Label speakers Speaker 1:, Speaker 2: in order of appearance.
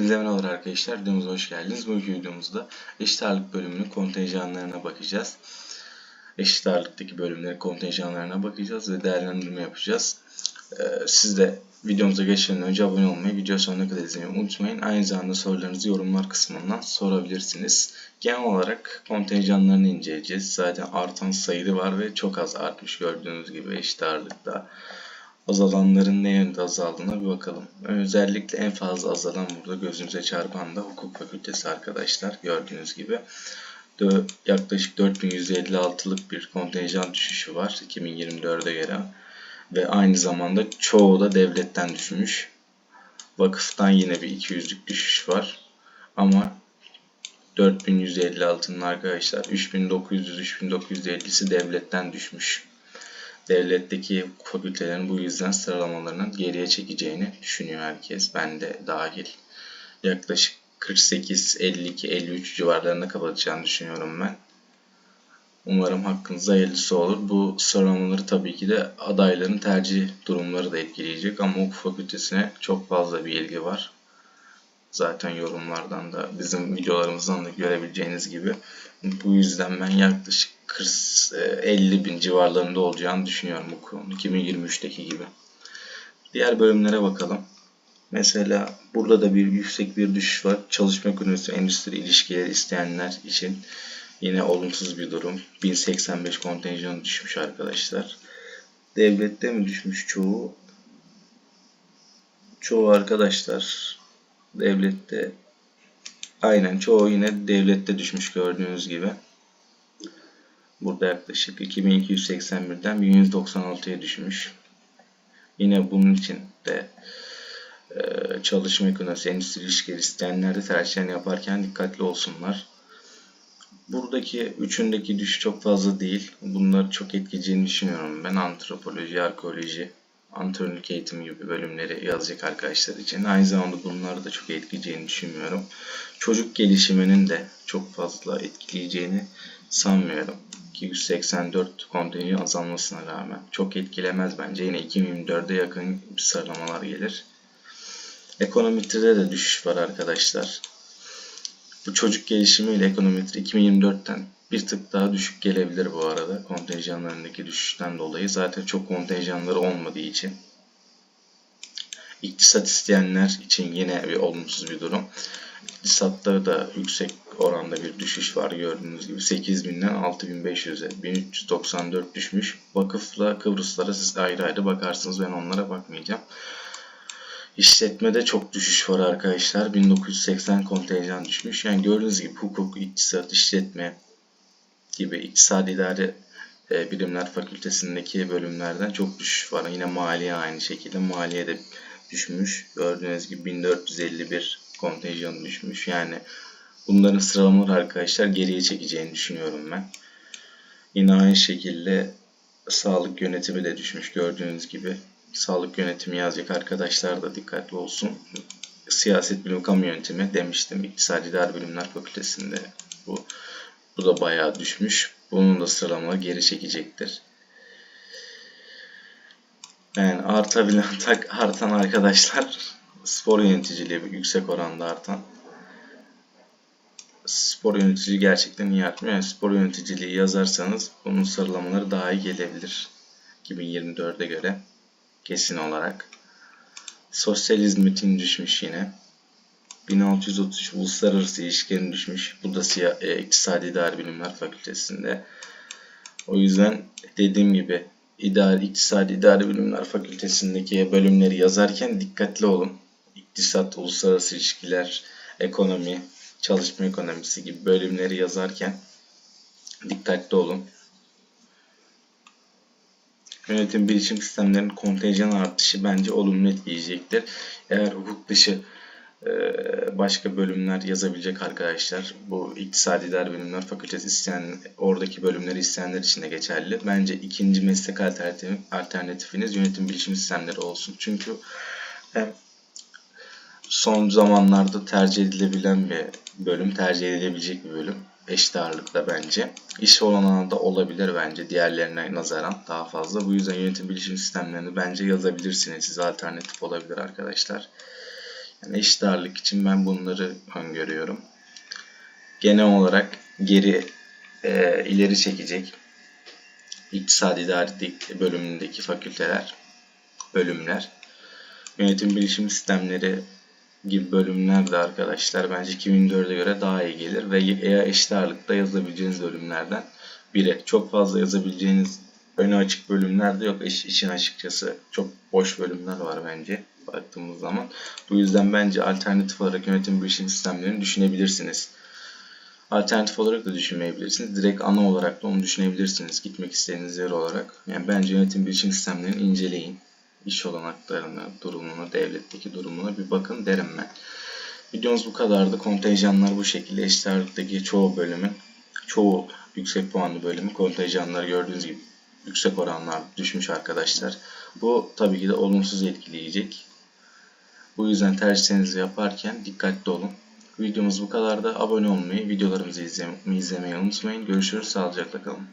Speaker 1: Hepinize merhabalar arkadaşlar. Videomuza hoş geldiniz. Bugünkü videomuzda eşit ağırlık bölümünün kontenjanlarına bakacağız. Eşit ağırlıktaki bölümlerin kontenjanlarına bakacağız ve değerlendirme yapacağız. Ee, siz de videomuza geçmeden önce abone olmayı, video sonuna kadar izlemeyi unutmayın. Aynı zamanda sorularınızı yorumlar kısmından sorabilirsiniz. Genel olarak kontenjanlarını inceleyeceğiz. Zaten artan sayılı var ve çok az artmış gördüğünüz gibi eşit ağırlıkta azalanların ne yönde azaldığına bir bakalım. Özellikle en fazla azalan burada gözümüze çarpan da hukuk fakültesi arkadaşlar gördüğünüz gibi. Yaklaşık 4156'lık bir kontenjan düşüşü var 2024'e göre ve aynı zamanda çoğu da devletten düşmüş. Vakıftan yine bir 200'lük düşüş var ama 4156'nın arkadaşlar 3900-3950'si devletten düşmüş devletteki fakültelerin bu yüzden sıralamalarının geriye çekeceğini düşünüyor herkes. Ben de dahil. Yaklaşık 48, 52, 53 civarlarında kapatacağını düşünüyorum ben. Umarım hakkınızda hayırlısı olur. Bu sıralamaları tabii ki de adayların tercih durumları da etkileyecek ama hukuk fakültesine çok fazla bir ilgi var. Zaten yorumlardan da bizim videolarımızdan da görebileceğiniz gibi. Bu yüzden ben yaklaşık 40, 50 e, bin civarlarında olacağını düşünüyorum bu konu 2023'teki gibi. Diğer bölümlere bakalım. Mesela burada da bir yüksek bir düşüş var. Çalışma ekonomisi, endüstri ilişkileri isteyenler için yine olumsuz bir durum. 1085 kontenjan düşmüş arkadaşlar. Devlette mi düşmüş çoğu? Çoğu arkadaşlar devlette aynen çoğu yine devlette düşmüş gördüğünüz gibi. Burada yaklaşık 2281'den 1196'ya düşmüş. Yine bunun için de e, çalışma ekonomisi, endüstri ilişkileri isteyenler de yaparken dikkatli olsunlar. Buradaki üçündeki düşüş çok fazla değil. Bunları çok etkileyeceğini düşünüyorum. Ben antropoloji, arkeoloji, antrenörlük eğitimi gibi bölümleri yazacak arkadaşlar için. Aynı zamanda bunları da çok etkileyeceğini düşünmüyorum. Çocuk gelişiminin de çok fazla etkileyeceğini sanmıyorum. 284 kontenjan azalmasına rağmen çok etkilemez bence. Yine 2024'e yakın bir sıralamalar gelir. Ekonometride de düşüş var arkadaşlar. Bu çocuk gelişimiyle ekonometri 2024'ten bir tık daha düşük gelebilir bu arada. Kontenjanlarındaki düşüşten dolayı. Zaten çok kontenjanları olmadığı için. İktisat isteyenler için yine bir olumsuz bir durum. İktisatta da yüksek oranda bir düşüş var gördüğünüz gibi 8000'den 6500'e 1394 düşmüş. Vakıfla Kıbrıslara siz ayrı ayrı bakarsınız ben onlara bakmayacağım. İşletmede çok düşüş var arkadaşlar. 1980 kontenjan düşmüş. Yani gördüğünüz gibi hukuk, iktisat, işletme gibi iktisadi idare bilimler fakültesindeki bölümlerden çok düşüş var. Yine maliye aynı şekilde. Maliye de düşmüş. Gördüğünüz gibi 1451 kontenjan düşmüş. Yani bunların sıralamaları arkadaşlar geriye çekeceğini düşünüyorum ben. Yine aynı şekilde sağlık yönetimi de düşmüş gördüğünüz gibi. Sağlık yönetimi yazacak arkadaşlar da dikkatli olsun. Siyaset bilimi kamu yönetimi demiştim. İktisadi İdari Bilimler Fakültesinde bu. Bu da bayağı düşmüş. Bunun da sıralamaları geri çekecektir. Yani artabilen tak artan arkadaşlar spor yöneticiliği yüksek oranda artan spor yöneticiliği gerçekten iyi artmıyor. Yani spor yöneticiliği yazarsanız bunun sıralamaları daha iyi gelebilir. 2024'e göre kesin olarak. Sosyal hizmetin düşmüş yine. 1633 uluslararası ilişkilerin düşmüş. Bu da Siya e, İktisadi İdari Bilimler Fakültesinde. O yüzden dediğim gibi İdari, İktisadi İdari Bilimler Fakültesindeki bölümleri yazarken dikkatli olun. İktisat, uluslararası ilişkiler, ekonomi, çalışma ekonomisi gibi bölümleri yazarken dikkatli olun. Yönetim bilişim sistemlerinin kontenjan artışı bence olumlu etkileyecektir. Eğer hukuk dışı e, başka bölümler yazabilecek arkadaşlar. Bu iktisadi idare bilimler fakültesi isteyen, oradaki bölümleri isteyenler için de geçerli. Bence ikinci meslek alternatif, alternatifiniz yönetim bilişim sistemleri olsun. Çünkü hem son zamanlarda tercih edilebilen bir bölüm, tercih edilebilecek bir bölüm. Eşit ağırlıkta bence. İş olanağında olabilir bence diğerlerine nazaran daha fazla. Bu yüzden yönetim bilişim sistemlerini bence yazabilirsiniz. Size alternatif olabilir arkadaşlar. Yani eşit için ben bunları öngörüyorum. Genel olarak geri e, ileri çekecek İktisadi İdarelik bölümündeki fakülteler, bölümler, yönetim bilişim sistemleri gibi bölümler de arkadaşlar bence 2004'e göre daha iyi gelir ve eğer eşit ağırlıkta yazabileceğiniz bölümlerden biri. Çok fazla yazabileceğiniz önü açık bölümler de yok iş, işin açıkçası. Çok boş bölümler var bence baktığımız zaman. Bu yüzden bence alternatif olarak yönetim bilişim sistemlerini düşünebilirsiniz. Alternatif olarak da düşünmeyebilirsiniz. Direkt ana olarak da onu düşünebilirsiniz. Gitmek istediğiniz yer olarak. Yani bence yönetim bilişim sistemlerini inceleyin. İş olanaklarını, durumunu, devletteki durumuna bir bakın derim ben. Videomuz bu kadardı. Kontenjanlar bu şekilde. Eşit ağırlıktaki çoğu bölümün, çoğu yüksek puanlı bölümün kontenjanları gördüğünüz gibi yüksek oranlar düşmüş arkadaşlar. Bu tabii ki de olumsuz etkileyecek. Bu yüzden tercihlerinizi yaparken dikkatli olun. Videomuz bu kadar da abone olmayı, videolarımızı izlemeyi unutmayın. Görüşürüz, sağlıcakla kalın.